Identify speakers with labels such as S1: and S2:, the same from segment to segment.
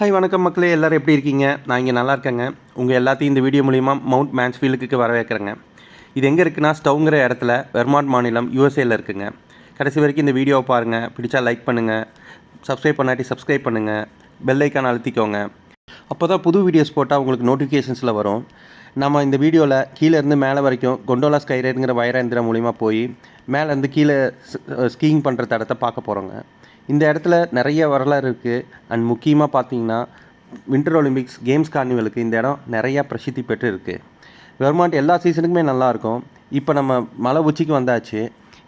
S1: Hi வணக்கம் மக்களே. எல்லோரும் எப்படி இருக்கீங்க? நான் இங்கே நல்லா இருக்கேங்க. உங்கள் எல்லாத்தையும் இந்த வீடியோ மூலிமா மவுண்ட் மேன்ஸ்ஃபீல்டுக்கு வரவேற்கிறேங்க. இது எங்கே இருக்குன்னா ஸ்டவ்ங்கிற இடத்துல வெர்மாண்ட் மாநிலம் யூஎஸ்ஏல இருக்குங்க. கடைசி வரைக்கும் இந்த வீடியோவை பாருங்கள் பிடிச்சா லைக் பண்ணுங்கள் சப்ஸ்கிரைப் பண்ணாட்டி சப்ஸ்கிரைப் பண்ணுங்கள் பெல் ஐக்கான் அழுத்திக்கோங்க. அப்போ தான் புது வீடியோஸ் போட்டால் உங்களுக்கு நோட்டிஃபிகேஷன்ஸில் வரும். நம்ம இந்த வீடியோவில் கீழேருந்து மேலே வரைக்கும் கொண்டோலா ஸ்கைரேடுங்கிற வைரேந்திரம் மூலிமா போய் மேலேருந்து கீழே ஸ்கீயிங் பண்ணுற தடத்தை பார்க்க போகிறோங்க இந்த இடத்துல நிறைய வரலாறு இருக்குது அண்ட் முக்கியமாக பார்த்தீங்கன்னா வின்டர் ஒலிம்பிக்ஸ் கேம்ஸ் கார்னிவலுக்கு இந்த இடம் நிறையா பிரசித்தி பெற்று இருக்குது வெர்மாண்ட் எல்லா சீசனுக்குமே நல்லாயிருக்கும் இப்போ நம்ம மலை உச்சிக்கு வந்தாச்சு.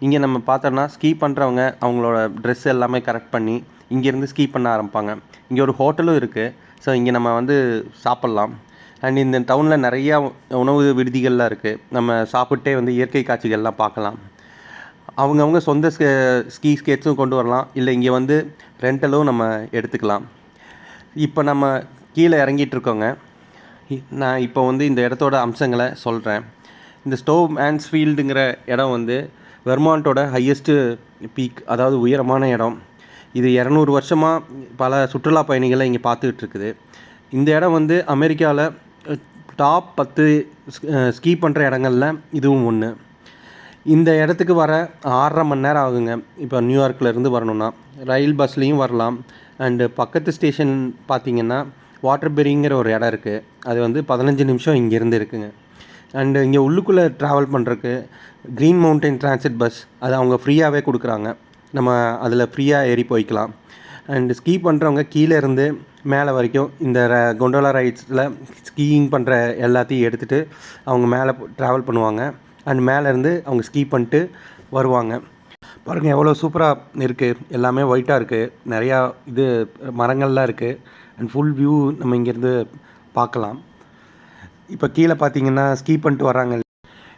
S1: இங்கே நம்ம பார்த்தோன்னா ஸ்கீ பண்ணுறவங்க அவங்களோட ட்ரெஸ் எல்லாமே கரெக்ட் பண்ணி இங்கேருந்து ஸ்கீ பண்ண ஆரம்பிப்பாங்க. இங்கே ஒரு ஹோட்டலும் இருக்குது ஸோ இங்கே நம்ம வந்து சாப்பிட்லாம். அண்ட் இந்த டவுனில் நிறையா உணவு விடுதிகள்லாம் இருக்குது நம்ம சாப்பிட்டே வந்து இயற்கை காட்சிகள்லாம் பார்க்கலாம். அவங்கவுங்க சொந்த ஸ்கீ ஸ்கேட்ஸும் கொண்டு வரலாம். இல்லை இங்கே வந்து ரெண்டலும் நம்ம எடுத்துக்கலாம். இப்போ நம்ம கீழே இறங்கிட்டு இருக்கோங்க நான் இப்போ வந்து இந்த இடத்தோட அம்சங்களை சொல்கிறேன் இந்த ஸ்டோவ் மேன்ஸ்ஃபீல்டுங்கிற இடம் வந்து வெர்மாண்ட்டோட ஹையஸ்ட்டு பீக் அதாவது உயரமான இடம். இது இரநூறு வருஷமாக பல சுற்றுலா பயணிகளை இங்கே பார்த்துக்கிட்டு இருக்குது இந்த இடம் வந்து அமெரிக்காவில் டாப் பத்து ஸ்கீ பண்ணுற இடங்கள்ல இதுவும் ஒன்று இந்த இடத்துக்கு வர ஆறரை மணி நேரம் ஆகுங்க இப்போ நியூயார்க்லேருந்து வரணுன்னா வரணும்னா. ரயில் பஸ்லேயும் வரலாம். அண்டு பக்கத்து ஸ்டேஷன் பார்த்தீங்கன்னா வாட்டர்பெரிங்கிற ஒரு இடம் இருக்குது அது வந்து பதினஞ்சு நிமிஷம் இங்கேருந்து இருக்குங்க. அண்டு இங்கே உள்ளுக்குள்ளே ட்ராவல் பண்ணுறக்கு க்ரீன் மவுண்டைன் டிரான்சிட் பஸ் அது அவங்க ஃப்ரீயாகவே கொடுக்குறாங்க. நம்ம அதில் ஃப்ரீயாக ஏறி போய்க்கலாம். அண்டு ஸ்கீ பண்ணுறவங்க கீழே இருந்து மேலே வரைக்கும் இந்த ர- கொண்டோலா ரைட்ஸில் ஸ்கீயிங் பண்ணுற எல்லாத்தையும் எடுத்துகிட்டு அவங்க மேலே ட்ராவல் பண்ணுவாங்க. அண்ட் மேலேருந்து அவங்க ஸ்கீ பண்ணிட்டு வருவாங்க. பாருங்கள் எவ்வளோ சூப்பராக இருக்குது எல்லாமே ஒயிட்டாக இருக்குது நிறையா இது மரங்கள்லாம் இருக்குது அண்ட் ஃபுல் வியூ நம்ம இங்கேருந்து பார்க்கலாம். இப்போ கீழே பார்த்தீங்கன்னா ஸ்கீ பண்ணிட்டு வராங்க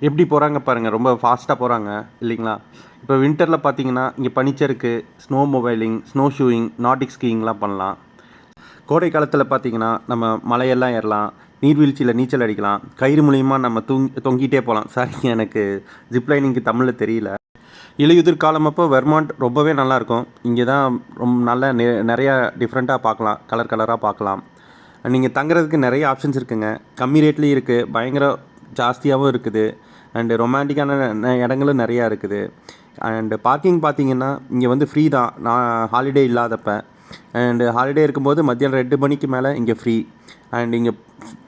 S1: எப்படி போகிறாங்க பாருங்கள் ரொம்ப ஃபாஸ்ட்டாக போகிறாங்க இல்லைங்களா? இப்போ வின்டரில் பார்த்தீங்கன்னா இங்கே பனிச்சருக்கு ஸ்னோ மொபைலிங் ஸ்னோ ஷூயிங் நாட்டிக் ஸ்கீயிங்லாம் பண்ணலாம். கோடை காலத்தில் பார்த்தீங்கன்னா நம்ம மலையெல்லாம் ஏறலாம். நீர்வீழ்ச்சியில் நீச்சல் அடிக்கலாம். கயிறு மூலியமாக நம்ம தூங் தொங்கிட்டே போகலாம் சாரி எனக்கு ஜிப்லைனிங்க்கு தமிழில் தெரியல. இலையுதிர் காலம் அப்போ வெர்மாண்ட் ரொம்பவே நல்லாயிருக்கும் இங்கே தான் ரொம்ப நல்ல நெ- நிறையா டிஃப்ரெண்ட்டாக பார்க்கலாம் கலர் கலராக பார்க்கலாம் நீங்கள் தங்குறதுக்கு நிறைய ஆப்ஷன்ஸ் இருக்குங்க. கம்மி ரேட்லேயும் இருக்குது பயங்கர ஜாஸ்தியாகவும் இருக்குது. அண்டு ரொமான்டிக்கான ந- இடங்களும் நிறையா இருக்குது. அண்டு பார்க்கிங் பார்த்தீங்கன்னா இங்கே வந்து ஃப்ரீ தான். நான் ஹாலிடே இல்லாதப்போ. அண்டு ஹாலிடே இருக்கும்போது மத்தியானம் ரெண்டு மணிக்கு மேலே இங்கே ஃப்ரீ அண்ட் இங்கே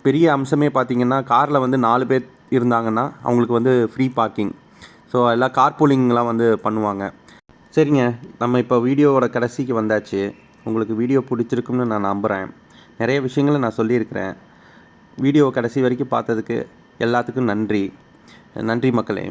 S1: பெரிய அம்சமே பார்த்தீங்கன்னா காரில் வந்து நாலு பேர் இருந்தாங்கன்னா அவங்களுக்கு வந்து ஃப்ரீ பார்க்கிங் ஸோ எல்லாம் கார் பூலிங்லாம் வந்து பண்ணுவாங்க. சரிங்க. நம்ம இப்போ வீடியோவோட கடைசிக்கு வந்தாச்சு. உங்களுக்கு வீடியோ பிடிச்சிருக்கும்னு நான் நம்புகிறேன் நிறைய விஷயங்களை நான் சொல்லியிருக்கிறேன். வீடியோ கடைசி வரைக்கும் பார்த்ததுக்கு எல்லாத்துக்கும் நன்றி. நன்றி மக்களே.